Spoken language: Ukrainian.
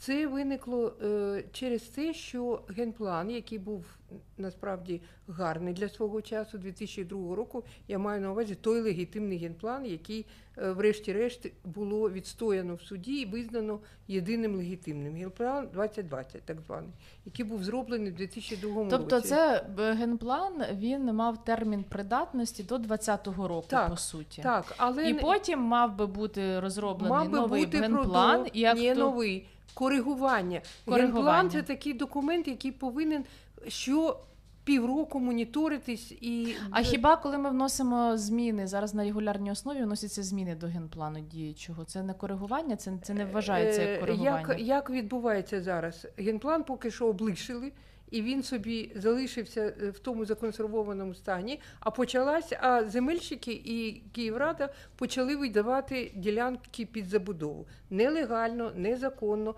Це виникло е, через те, що генплан, який був насправді гарний для свого часу, 2002 року, я маю на увазі той легітимний генплан, який, е, врешті-решт, було відстояно в суді і визнано єдиним легітимним. Генплан 2020, так званий, який був зроблений в 2002 році. Тобто, це генплан він мав термін придатності до 2020 року, Так, по суті. так, але І потім мав би бути розроблений мав би новий бути генплан, продов- як Ні, то- новий коригування. Коригування. Генплан це такий документ, який повинен що півроку моніторитись і А хіба коли ми вносимо зміни зараз на регулярній основі, вносяться зміни до генплану діючого? Це не коригування, це, це не вважається як Е, коригування. Як, як відбувається зараз? Генплан поки що облишили, і він собі залишився е, в тому законсервованому стані. А почалась, а земельщики і Київрада почали видавати ділянки під забудову нелегально, незаконно.